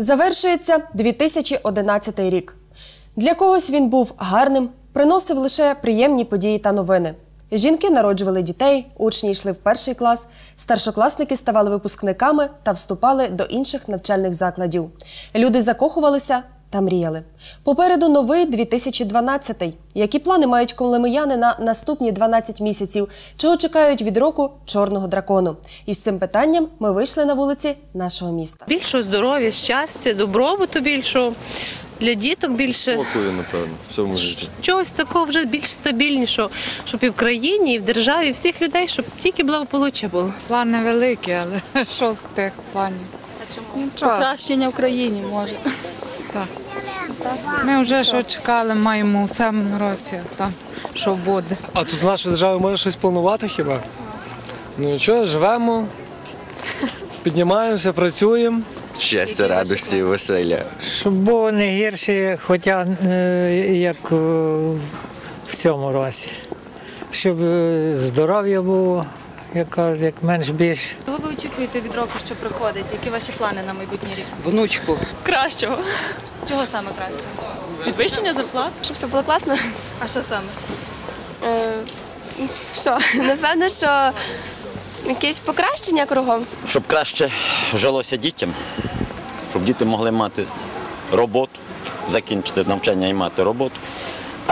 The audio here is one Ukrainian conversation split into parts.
Завершується 2011 рік. Для когось він був гарним, приносив лише приємні події та новини. Жінки народжували дітей, учні йшли в перший клас, старшокласники ставали випускниками та вступали до інших навчальних закладів. Люди закохувалися та мріяли. Попереду новий 2012. Які плани мають колемияни на наступні 12 місяців? Чого чекають від року чорного дракону? Із цим питанням ми вийшли на вулиці нашого міста. Більшого здоров'я, щастя, добробуту більшого, для діток більше Спокою, напевно, в цьому житті. чогось такого вже більш стабільнішого, щоб і в країні, і в державі, і всіх людей, щоб тільки благополуччя було. Плани великі, але що з тих планів? Нічого. Покращення в країні може. Так. Ми вже що чекали, маємо у цьому році, там що буде. А тут наша держава може щось планувати хіба? Ну нічого, живемо, піднімаємося, працюємо. Щастя, радості і веселля. Щоб було не гірше, хоча е, як е, в цьому році. Щоб е, здоров'я було, як кажуть, як менш більш. Чого ви очікуєте від року, що приходить? Які ваші плани на майбутній рік? Внучку. Кращого. Чого саме краще? Підвищення зарплат. Щоб все було класно. А що саме? Е, Що, напевно, що якесь покращення кругом. щоб краще жилося дітям, щоб діти могли мати роботу, закінчити навчання і мати роботу.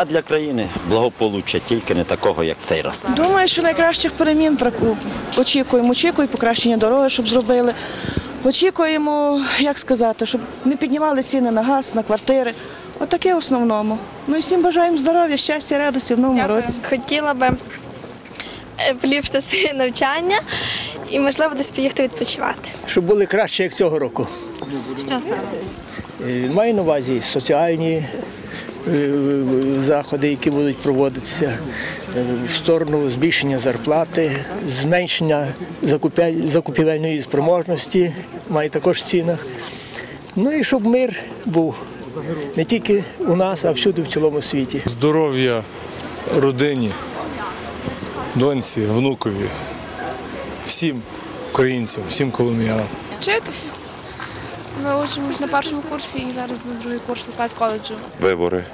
А для країни благополуччя тільки не такого, як цей раз. Думаю, що найкращих перемін очікуємо. Очікуємо покращення дороги, щоб зробили. Очікуємо, як сказати, щоб не піднімали ціни на газ, на квартири. Отаке в основному. Ну і всім бажаємо здоров'я, щастя, радості в новому році. Хотіла би е, поліпшити своє навчання і, можливо, десь поїхати відпочивати. Щоб були краще, як цього року. Що саме? Е, Маю на увазі соціальні заходи, які будуть проводитися е, в сторону збільшення зарплати, зменшення закупівельної спроможності, має також в цінах. Ну і щоб мир був не тільки у нас, а всюди в цілому світі. Здоров'я родині, доньці, внукові, всім українцям, всім коломіянам. Вчитись. Ми учимось на першому курсі і зараз на другий курс вступають коледжу. Вибори, е,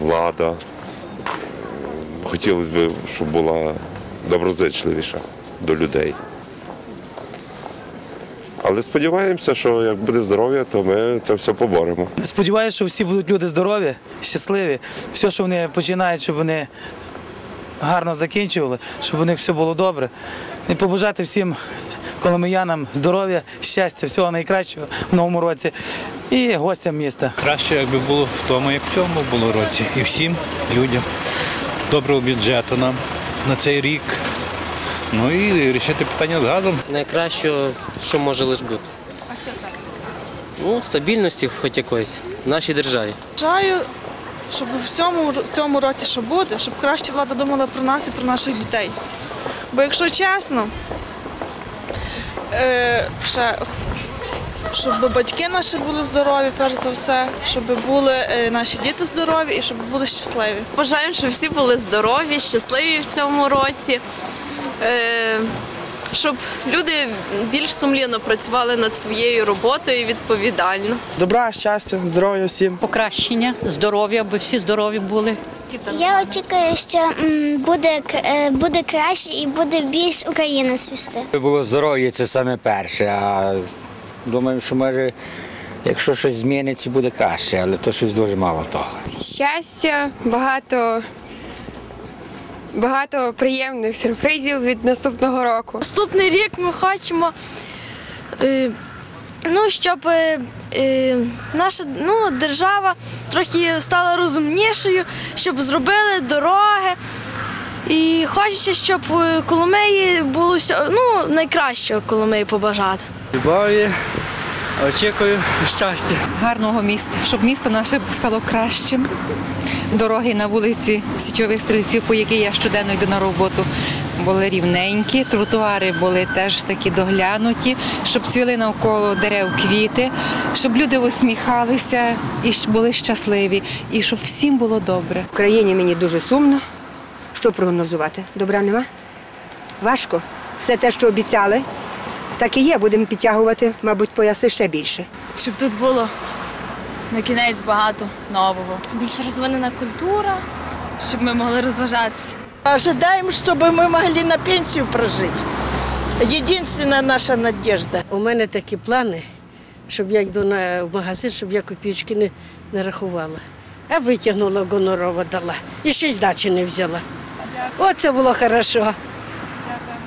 влада. Е, Хотілося б, щоб була доброзичливіша до людей. Але сподіваємося, що як буде здоров'я, то ми це все поборемо. Сподіваюся, що всі будуть люди здорові, щасливі. Все, що вони починають, щоб вони гарно закінчували, щоб у них все було добре. І побажати всім коломиянам здоров'я, щастя, всього найкращого в новому році і гостям міста. Краще, якби було в тому, як в цьому було році. І всім людям доброго бюджету нам на цей рік. Ну і рішити питання з газом. Найкраще, що може лише бути. А що саме? Ну, стабільності хоч якоїсь в нашій державі. Бажаю, щоб в цьому, в цьому році що буде, щоб краще влада думала про нас і про наших дітей. Бо якщо чесно, е, ще, щоб батьки наші були здорові, перш за все, щоб були е, наші діти здорові і щоб були щасливі. Бажаємо, щоб всі були здорові, щасливі в цьому році. Е, Щоб люди більш сумлінно працювали над своєю роботою і відповідально. Добра, щастя, здоров'я всім. Покращення, здоров'я, аби всі здорові були. Я очікую, що буде, е, буде краще і буде більш Україна свісти. Було здоров'я, це саме перше. А думаю, що може, якщо щось зміниться, буде краще, але то щось дуже мало того. Щастя, багато, багато приємних сюрпризів від наступного року. Наступний рік ми хочемо, е, ну, щоб е, е, наша ну, держава трохи стала розумнішою, щоб зробили дороги. І хочеться, щоб Коломиї було все, ну, найкраще Коломиї побажати. Любові, очікую щастя. Гарного міста, щоб місто наше стало кращим. Дороги на вулиці Січових стрільців, по якій я щоденно йду на роботу, були рівненькі, тротуари були теж такі доглянуті, щоб цвіли навколо дерев квіти, щоб люди усміхалися і були щасливі, і щоб всім було добре. В країні мені дуже сумно. Що прогнозувати? Добра нема? Важко. Все те, що обіцяли, так і є. Будемо підтягувати, мабуть, пояси ще більше. щоб тут було на кінець багато нового. Більш розвинена культура. Щоб ми могли розважатися. Ожидаем, чтобы мы могли на пенсию прожить. Единственная наша надежда. У мене такі плани, щоб я йду на в магазин, щоб я копійки не, не рахувала. А витягнула гонорова дала. І ще здачі не взяла. Оце було хорошо.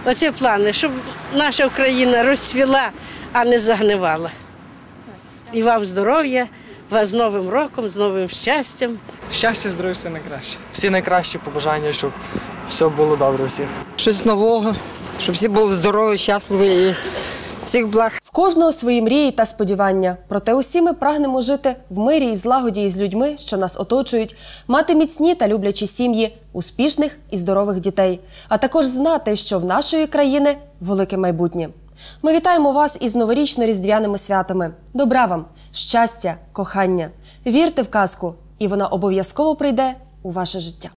Оце плани, щоб наша Україна розцвіла, а не загнивала. І вам здоров'я, вас з Новим роком, з новим щастям. Щастя, здоров'я, все найкраще. Всі найкращі побажання, щоб все було добре всіх. Щось нового, щоб всі були здорові, щасливі і всіх благ. Кожного свої мрії та сподівання. Проте усі ми прагнемо жити в мирі і злагоді із людьми, що нас оточують, мати міцні та люблячі сім'ї, успішних і здорових дітей, а також знати, що в нашої країни велике майбутнє. Ми вітаємо вас із новорічно-різдвяними святами. Добра вам, щастя, кохання. Вірте в казку, і вона обов'язково прийде у ваше життя.